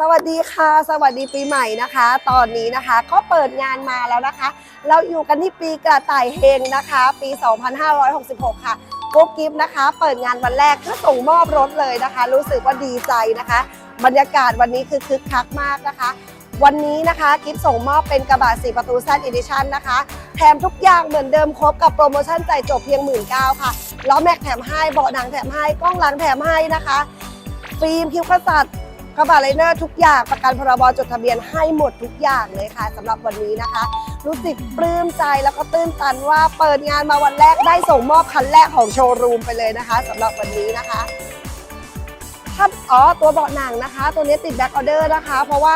สวัสดีค่ะ สวัสดีปีใหม่นะคะ ตอนนี้นะคะก็เปิดงานมาแล้วนะคะ เราอยู่กันที่ปีกระต่ายเฮงนะคะ ปี 2566 ค่ะกุ๊กกิฟนะคะ เปิดงานวันแรกก็ส่งมอบรถเลยนะคะ รู้สึกว่าดีใจนะคะ บรรยากาศวันนี้คือคึกคักมากนะคะ วันนี้นะคะกิฟส่งมอบเป็นกระบะสีประตูแซดอีดิชันนะคะแถมทุกอย่างเหมือนเดิมครบกับโปรโมชั่นจ่ายจบเพียง1 9ื่นค่ะล้อแม็กแถมให้เบาะหนังแถมให้กล้องหลังแถมให้นะคะ ฟิล์มคิวกระสัด กระบะไลเนอร์ทุกอย่างประกันพรบจดทะเบียนให้หมดทุกอย่างเลยค่ะสำหรับวันนี้นะคะ รู้สึกปลื้มใจแล้วก็ตื้นตันว่าเปิดงานมาวันแรกได้ส่งมอบคันแรกของโชว์รูมไปเลยนะคะสำหรับวันนี้นะคะถ้าอ๋อตัวเบาะหนังนะคะ ตัวนี้ติดแบ็คออเดอร์นะคะ เพราะว่า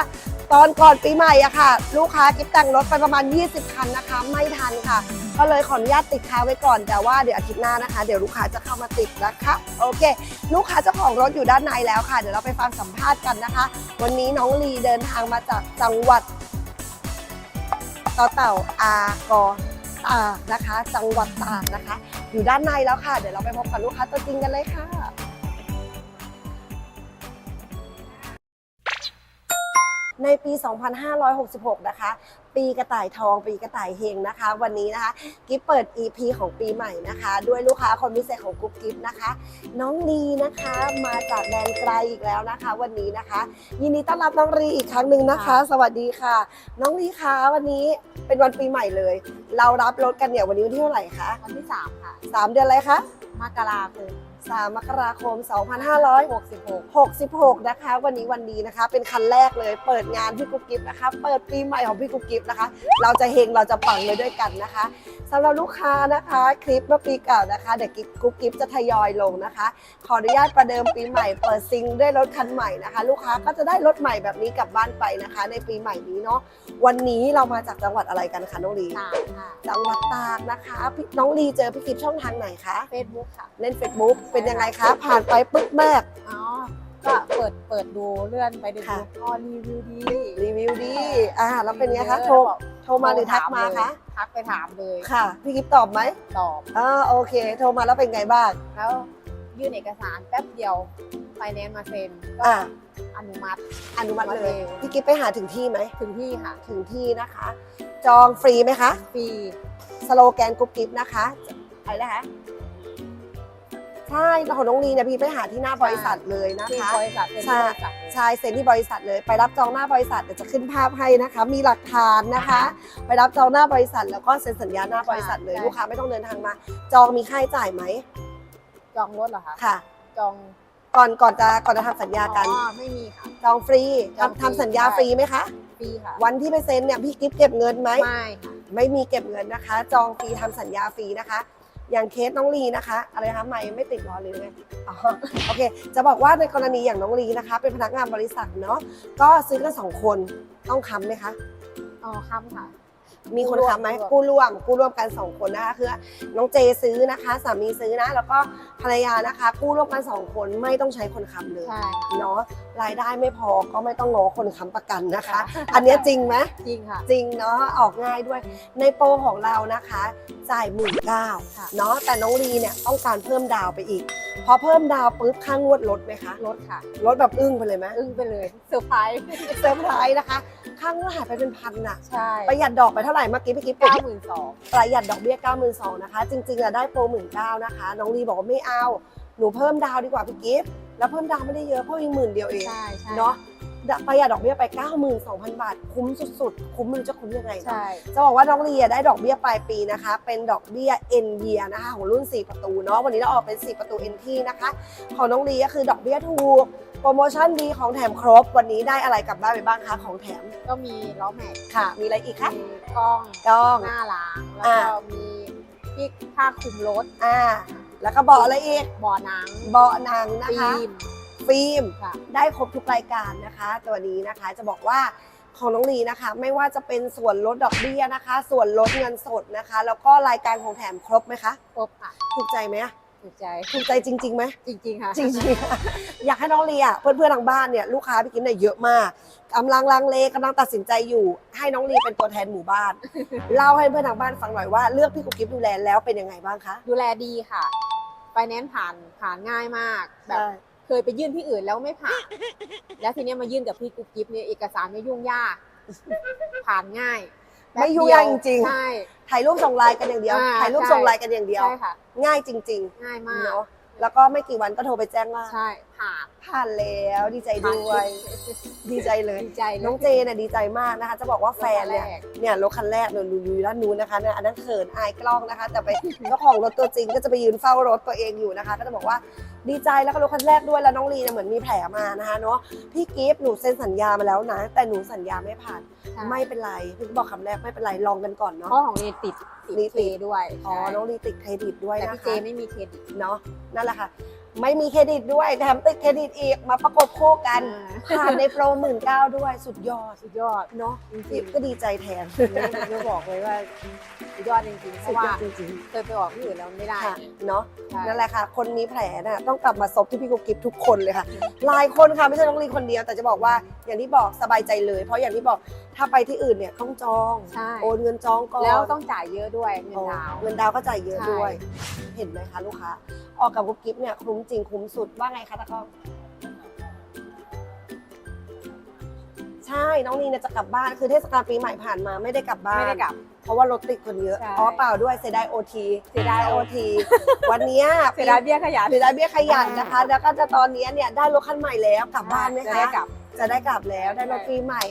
ตอนก่อนปีใหม่อะค่ะ ลูกค้ากิฟแต่งรถไปประมาณ 20 คันนะคะ ไม่ทันค่ะ ก็เลยขออนุญาตติดค้าไว้ก่อน แต่ว่าเดี๋ยวอาทิตย์หน้านะคะ เดี๋ยวลูกค้าจะเข้ามาติดนะคะโอเค ลูกค้าเจ้าของรถอยู่ด้านในแล้วค่ะ เดี๋ยวเราไปฟังสัมภาษณ์กันนะคะ วันนี้น้องลีเดินทางมาจากจังหวัดต่อเต่าอากอตากนะคะ จังหวัดตากนะคะ อยู่ด้านในแล้วค่ะ เดี๋ยวเราไปพบกับลูกค้าตัวจริงกันเลยค่ะ ในปี 2566 นะคะ ปีกระต่ายทอง ปีกระต่ายเฮงนะคะ วันนี้นะคะ กิฟเปิด EP ของปีใหม่นะคะ ด้วยลูกค้าคนพิเศษของกุ๊กกิฟนะคะ น้องลีนะคะ มาจากแดนไกลอีกแล้วนะคะ วันนี้นะคะ ยินดีต้อนรับน้องลีอีกครั้งหนึ่งนะคะ สวัสดีค่ะ น้องลีคะวันนี้เป็นวันปีใหม่เลย เรารับรถกันเนี่ยวันนี้วันที่เท่าไหร่คะวันที่ 3 ค่ะสามเดือนอะไรคะมกราคม สามมกราคม 2500 66 66 นะคะ วันนี้วันดีนะคะ เป็นคันแรกเลยเปิดงานพี่กุ๊กกิ๊บนะคะ เปิดปีใหม่ของพี่กุ๊กกิ๊บนะคะ เราจะเฮงเราจะปังเลยด้วยกันนะคะสำหรับลูกค้านะคะคลิปเมื่อปีเก่านะคะเดี๋ยวกุ๊กกิ๊บจะทยอยลงนะคะ ขออนุญาตประเดิมปีใหม่เปิดซิงด้วยรถคันใหม่นะคะ ลูกค้าก็จะได้รถใหม่แบบนี้กลับบ้านไปนะคะ ในปีใหม่นี้เนาะวันนี้เรามาจากจังหวัดอะไรกันคะน้องลีสามค่ะจังหวัดตากนะคะพี่น้องลีเจอพี่กิ๊บช่องทางไหนคะเฟซบุ๊กค่ะ เล่น Facebook เป็นยังไงคะ ผ่านไปปึ๊กมากอ๋อ ก็เปิดเปิดดูเลื่อนไปดูค่ะอ๋อรีวิวดีรีวิวดีอ่าแล้วเป็นไงคะเยอโทรแล้วบอกโทรมาหรือทักมาคะทักไปถามเลยค่ะ พี่กิฟตอบไหมตอบ อ่าโอเค โทรมาแล้วเป็นไงบ้าง แล้วยื่นเอกสารแป๊บเดียวไฟแนนซ์มาเซ็นก็อ่า อนุมัติ อนุมัติเลยเร็วพี่กิฟไปหาถึงที่ไหมถึงที่ค่ะถึงที่นะคะ จองฟรีไหมคะ ฟรีสโลแกนกุ๊บกิฟนะคะอะไรนะคะ ใช่ของน้องลีเนี่ยพี่ไปหาที่หน้าบริษัทเลยนะที่คะบริษัทเป็นใช่บริษัทเลยใช่เซ็นที่บริษัทเลย ไปรับจองหน้าบริษัทเดี๋ยวจะขึ้นภาพให้นะคะ มีหลักฐานนะคะ ไปรับจองหน้าบริษัท แล้วก็เซ็นสัญญาหน้าบริษัทเลยลูกค้าไม่ต้องเดินทางมา จองมีค่าใช้จ่ายไหมจองรถเหรอคะค่ะ จองก่อนก่อนจะก่อนจะทำสัญญากันอ๋อไม่มีค่ะจองฟรีจองฟรีทำทำสัญญาฟรีไหมคะฟรีค่ะ วันที่ไปเซ็นเนี่ยพี่กิฟเก็บเงินไหมไม่ค่ะไม่มีเก็บเงินนะคะ จองฟรีทำสัญญาฟรีนะคะ อย่างเคสน้องลีนะคะ อะไรนะคะไม่ไม่ติดรอเลยไงอ๋อโอเค จะบอกว่าในกรณีอย่างน้องลีนะคะ เป็นพนักงานบริษัทเนาะก็ซื้อกันสองคนต้องค้ำไหมคะอ๋อค้ำค่ะ มีคนค้ำไหมกู้ร่วมกู้ร่วมกู้ร่วมกันสองคนนะคะคือน้องเจซื้อนะคะสามีซื้อนะ แล้วก็ภรรยานะคะกู้ร่วมกันสองคนไม่ต้องใช้คนค้ำเลยใช่ค่ะเนาะรายได้ไม่พอก็ไม่ต้องงอคนค้ำประกันนะคะค่ะอันเนี้ยจริงไหมจริงค่ะจริงเนาะออกง่ายด้วย ในโปรของเรานะคะจ่ายหมื่นเก้าค่ะเนาะแต่น้องลีเนี่ยต้องการเพิ่มดาวไปอีกพอเพิ่มดาวปุ๊บค่างวดลดไหมคะรถค่ะลดแบบอึ้งไปเลยไหมอึ้งไปเลยเซอร์ไพรส์เซอร์ไพรส์นะคะ ค่างวดหายไปเป็นพันอะใช่ประหยัดดอกไปเท่าไหร่เมื่อกี้พี่กิ๊บเก้าหมื่นสองประหยัดดอกเบี้ย 92,000นะคะ จริงๆอะได้โปร19,000นะคะ น้องลีบอกว่าไม่เอา หนูเพิ่มดาวดีกว่าพี่กิฟต์แล้วเพิ่มดาวไม่ได้เยอะ เพิ่มอีกหมื่นเดียวเอง ใช่ใช่เนาะประหยัดดอกเบี้ยไป 92,000 บาท คุ้มสุดๆ คุ้มไมันจะคุ้มยังไงเนอะใช่ จะบอกว่าน้องลีอะได้ดอกเบี้ยปลายปีนะคะ เป็นดอกเบี้ย N year นะคะ ของรุ่น 4 ประตูเนาะ วันนี้เราออกเป็น 4 ประตู NT นะคะ ของน้องลีก็คือดอกเบี้ยถูก โปรโมชั่นดีของแถมครบ วันนี้ได้อะไรกลับบ้านไปบ้างคะของแถมก็มีล้อแม็กซ์ค่ะ มีอะไรอีกคะมีกล้องกล้องหน้าหล้างแล้วอ่าก็มีที่ผ้าคลุมรถอ่า แล้วก็เบอกอะไรอีกบ่อหนังเบาะหนังนะฟิคะล์มฟิล์มค่ะได้ครบทุกรายการนะคะ ตัวนี้นะคะจะบอกว่าของน้องลีนะคะ ไม่ว่าจะเป็นส่วนลดดอกเบี้ยนะคะ ส่วนลดเงินสดนะคะ แล้วก็รายการของแถมครบไหมคะครบค่ะถูกใจไหมอะ ถูกใจถูกใจจริงๆไหมจริงๆค่ะ จริงๆ อยากให้น้องลีอะเพื่อนๆทางบ้านเนี่ยลูกค้าพี่กิ๊ฟเนี่ยเยอะมากกำลังลังเลกำลังตัดสินใจอยู่ ให้น้องลีเป็นตัวแทนหมู่บ้านเล่าให้เพื่อนทางบ้านฟังหน่อยว่าเลือกพี่กุ๊กกิ๊ฟดูแลแล้วเป็นยังไงบ้างคะดูแลดีค่ะไฟแนนซ์ผ่านผ่านง่ายมากแบบใช่คเคยไปยื่นที่อื่นแล้วไม่ผ่าน แล้วทีเนี้ยมายื่นกับพี่กุ๊กกิ๊บเนี่ยเอกสารไม่ยุ่งยากผ่านง่าย ไม่ยุ่งยากจริงๆใช่ ถ่ายรูปส่งไลน์กันอย่างเดียว อ่าถ่ายรูปใช่ส่งไลน์กันอย่างเดียว ใช่ค่ะ ง่ายจริงง่ายๆมากเนาะแล้วก็ไม่กี่วันก็โทรไปแจ้งว่า ใช่ ผ่านผ่านแล้วดีใจด้วย ดีใจเลยดีใจเลยน้องเจเนี่ยดีใจมากนะคะ จะบอกว่าแฟนเนี่ยรถคันแรกเนี่ยรถคันแรกเนี่ยอยู่ด้านนู้นนะคะเนี่ยอันนั้นเขินอายกล้องนะคะ แต่ไปเจ้าของรถตัวจริงก็จะไปยืนเฝ้ารถตัวเองอยู่นะคะ ก็จะบอกว่าดีใจแล้วก็รถคันแรกด้วยแล้วน้องลีเนี่ยเหมือนมีแผลมานะคะเนาะพี่กิฟต์หนูเซ็นสัญญามาแล้วนะ แต่หนูสัญญาไม่ผ่านใช่ไม่เป็นไรพี่บอกคำแรกไม่เป็นไรลองกันก่อนเนาะเพราะของเนติดนี่ติดติเคดด้วยอ๋อใช่น้องลีติดเครดิตด้วยแต่นะพี่เจคะไม่มีเครดิตเนาะนั่นแหละค่ะ ไม่มีเครดิตด้วยแถมติดเครดิตอีกมาประกบคู่กันผ่านในโปรหมื่นเก้าด้วยสุดยอดสุดยอดเนาะจริงพี่ก็ดีใจแทนๆจะบอกเลยว่าสุดยอดจริงๆเพสุดราะยว่าอดจริงเคยไปออกที่อื่นแล้วไม่ได้ๆค่ะเนาะใช่นั่นแหละค่ะ คนมีแผลน่ะต้องกลับมาซบที่พี่กุ๊กกิ๊บทุกคนเลยค่ะหลายคนค่ะไม่ใช่น้องลีคนเดียวแต่จะบอกว่าอย่างที่บอกสบายใจเลย เพราะอย่างที่บอกถ้าไปที่อื่นเนี่ยต้องจองใช่โอนเงินจองก่อนแล้วต้องจ่ายเยอะด้วยเงินอ๋อดาวน์เงินดาวก็จ่ายเยอะใช่ด้วย เห็นไหมคะลูกค้า ออกกับกุ๊กกิ๊บเนี่ยคุ้มจริงคุ้มสุดว่าไงคะตะกล้องใช่น้องนีเนี่ยจะกลับบ้านคือเทศกาลปีใหม่ผ่านมาไม่ได้กลับบ้านไม่ได้กลับ เพราะว่ารถติดคนเยอะ ใช่อ๋อเปล่าด้วยเสียดายโอทีเสียดายโอทีวันเนี้ยเสียดายเบี้ยขยัน เสียดายเบี้ยขยันนะคะ แล้วก็จะตอนเนี้ยเนี่ยได้รถคันใหม่แล้วกลับบ้านไหมจะคะ ได้กลับ จะได้กลับแล้วได้รถปีใหม่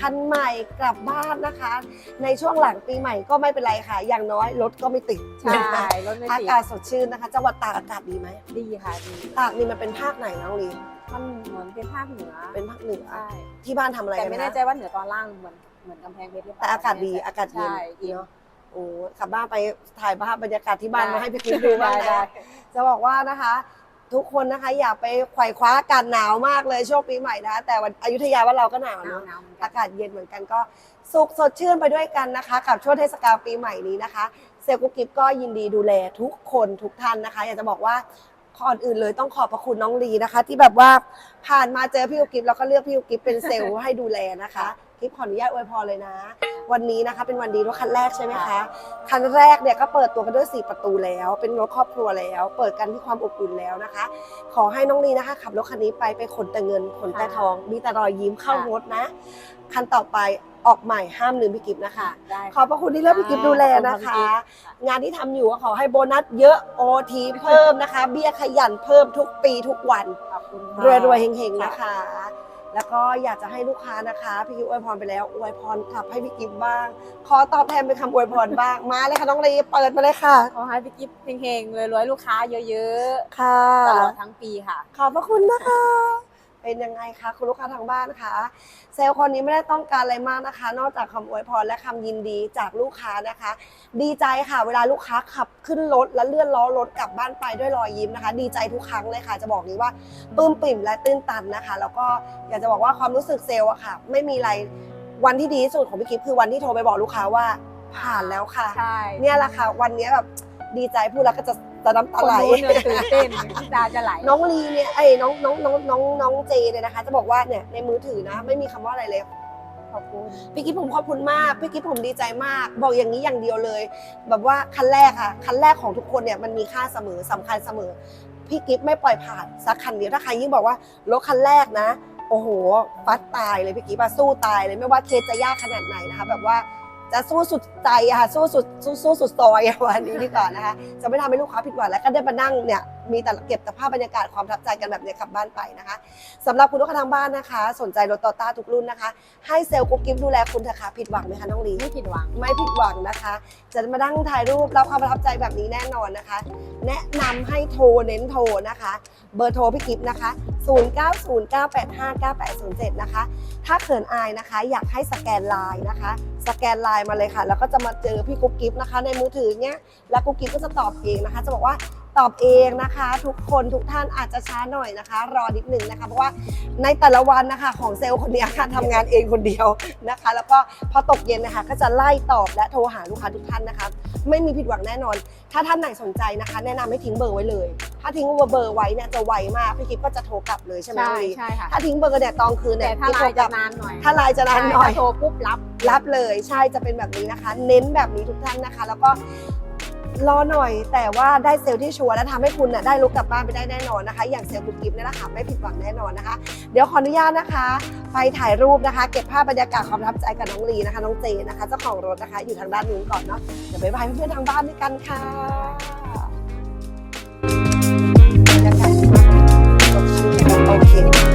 คันใหม่กลับบ้านนะคะ ในช่วงหลังปีใหม่ก็ไม่เป็นไรค่ะ อย่างน้อยรถก็ไม่ติดใช่รถไม่อาติดกาศสดชื่นนะคะ จังหวัดตากอากาศดีไหม ดีค่ะดีตากนี่มันเป็นภาคไหนน้องลีมันเหมือนเป็นภาคเหนือเป็นภาคเหนือ ใช่ที่บ้านทำอะไรแต่กันไม่แน่นะใจว่าเหนือตอนล่างเหมือนเหมือนกำแพงเพชรหรือเปแต่ล่าอากาศดีอากาศเย็นใช่เย็น เนาะโอ้กลับบ้านไปถ่ายภาพบรรยากาศที่บ้านได้ มาให้พี่กิ๊ฟดูบ้างได้ได้นะ จะบอกว่านะคะ ทุกคนนะคะอย่าไปไขว่คว้าอากาศหนาวมากเลยช่วงปีใหม่นะ แต่วันอยุธยาว่าเราก็หนาวหนาวเนาะหนาวเหมือนกันอากาศเย็นเหมือนกันก็สุขสดชื่นไปด้วยกันนะคะ กับช่วงเทศกาลปีใหม่นี้นะคะ เซลล์กุ๊กกิ๊บก็ยินดีดูแลทุกคนทุกท่านนะคะ อยากจะบอกว่าก่อนอื่นเลยต้องขอบพระคุณน้องลีนะคะ ที่แบบว่าผ่านมาเจอพี่กุ๊กกิ๊บแล้วก็เลือกพี่กุ๊กกิ๊บเป็นเซลล์ให้ดูแลนะคะกิ๊บขออนุญาตอวยพรเลยนะ วันนี้นะคะเป็นวันดีรถคันแรกใช่ไหมคะ คันแรกเนี่ยก็เปิดตัวกันด้วย 4 ประตูแล้ว เป็นรถครอบครัวแล้ว เปิดกันที่ความอบอุ่นแล้วนะคะ ขอให้น้องลีนะคะขับรถคันนี้ไปไปขนแต่เงินขนแต่ทอง มีแต่รอยยิ้มเข้ารถนะ คันต่อไปออกใหม่ห้ามลืมพี่กิฟนะคะได้ขอบพระคุณที่เลือกพี่กิฟดูแลนะคะ งานที่ทำอยู่ก็ขอให้โบนัสเยอะโอทีเพิ่มนะคะ เบี้ยขยันเพิ่มทุกปีทุกวันขอบคุณรวยรวยๆเฮงๆนะคะ แล้วก็อยากจะให้ลูกค้านะคะพี่กิฟอวยพรไปแล้วอวยพรกลับให้พี่กิฟบ้าง ขอตอบแทนเป็นคำอวยพรบ้างมาเลยค่ะน้องลีเปิดมาเลยค่ะ ขอให้พี่กิฟต์เฮงๆรวยๆลูกค้าเยอะค่ะๆตลอดทั้งปีค่ะ ขอบพระคุณนะคะ เป็นยังไงคะคุณลูกค้าทางบ้านคะเซลล์คนนี้ไม่ได้ต้องการอะไรมากนะคะ นอกจากคำอวยพรและคำยินดีจากลูกค้านะคะ ดีใจค่ะ เวลาลูกค้าขับขึ้นรถและเลื่อนล้อรถกลับบ้านไปด้วยรอยยิ้มนะคะ ดีใจทุกครั้งเลยค่ะ จะบอกนี้ว่าปลื้มปิ่มและตื้นตันนะคะ แล้วก็อยากจะบอกว่าความรู้สึกเซลล์อะค่ะ ไม่มีอะไรวันที่ดีที่สุดของพี่กิฟคือวันที่โทรไปบอกลูกค้าว่าผ่านแล้วค่ะใช่เนี่ยแหละค่ะ วันนี้แบบดีใจพูดแล้วก็จะ จะน้ำคตานไหลนู้นเนี่ยตื่นเต้นน้ำตาจะไหลน้องลีเนี่ยไอ้น้องน้องน้องน้องน้องเจเนี่ยนะคะ จะบอกว่าเนี่ยในมือถือนะ ไม่มีคำว่าอะไรเลย ขอบคุณ พี่กิ๊ฟผมขอบคุณมากพี่กิ๊ฟผมดีใจมาก บอกอย่างนี้อย่างเดียวเลย แบบว่าคันแรกค่ะคันแรกของทุกคนเนี่ยมันมีค่าเสมอสำคัญเสมอพี่กิ๊ฟไม่ปล่อยผ่านสักคันเดียวถ้าใครยิ่งบอกว่ารถคันแรกนะ โอ้โหฟัดตายเลยพี่กิ๊ฟอะสู้ตายเลยไม่ว่าเคสจะยากขนาดไหนนะคะ แบบว่า จะสู้สุดใจอะค่ะสู้สุดสู้สู้สุดซอยอะวันนี้ดีกว่านะคะจะไม่ทำให้ลูกค้าผิดหวังและก็ได้มานั่งเนี่ย มีแต่เก็บแต่ภาพบรรยากาศความประทับใจกันแบบเนี้ยกลับบ้านไปนะคะสำหรับคุณลูกค้าทางบ้านนะคะ สนใจรถโตต้าทุกรุ่นนะคะ ให้เซลล์กุ๊กกิ๊บดูแลคุณเถอะค่ะผิดหวังไหมคะน้องลีไม่ผิดหวังไม่ผิดหวังนะคะ จะมานั่งถ่ายรูปรับความประทับใจแบบนี้แน่นอนนะคะ แนะนำให้โทรเน้นโทรนะคะ เบอร์โทรพี่กิฟต์นะคะ 0909859807 นะคะ ถ้าเขินอายนะคะ อยากให้สแกนไลน์นะคะ สแกนไลน์มาเลยค่ะ แล้วก็จะมาเจอพี่กุ๊กกิ๊บนะคะ ในมือถือเนี้ยแล้วกุ๊กกิ๊บก็จะตอบเองนะคะ จะบอกว่า ตอบเองนะคะ ทุกคนทุกท่านอาจจะช้าหน่อยนะคะ รอนิดหนึ่งนะคะเพราะว่าในแต่ละวันนะคะของเซลล์คนเนี้ยค่ะทำงานเองคนเดียวนะคะ แล้วก็พอตกเย็นนะคะ ก็จะไล่ตอบและโทรหาลูกค้าทุกท่านนะคะ ไม่มีผิดหวังแน่นอน ถ้าท่านไหนสนใจนะคะ แนะนำให้ทิ้งเบอร์ไว้เลย ถ้าทิ้งเบอร์ไว้เนี่ยจะไวมากพี่กิ๊บก็จะโทรกลับเลยใช่ไหมใช่น้องลีใช่ค่ะถ้าทิ้งเบอร์เนี่ยตอนคืนแต่เนี่ยถ้าไลพี่โทรน์กจะลับนานหน่อยถ้าไลน์จะนานหน่อยใช่ถ้าโทรปุ๊บรับรับเลยใช่จะเป็นแบบนี้นะคะ เน้นแบบนี้ทุกท่านนะคะ แล้วก็ รอหน่อย แต่ว่าได้เซลล์ที่ชัวร์และทำให้คุณน่ะได้ลุกกลับบ้านไปได้แน่นอนนะคะ อย่างเซลล์กุ๊กกิ๊บเนี่ยนะคะไม่ผิดหวังแน่นอนนะคะ เดี๋ยวขออนุญาตนะคะ ไปถ่ายรูปนะคะ เก็บภาพบรรยากาศความประทับใจกับน้องลีนะคะน้องเจนะคะเจ้าของรถนะคะ อยู่ทางด้านนู้นก่อนเนาะเดี๋ยวไปบายเพื่อนๆทางบ้านด้วยกันค่ะบรรยากาศโอเค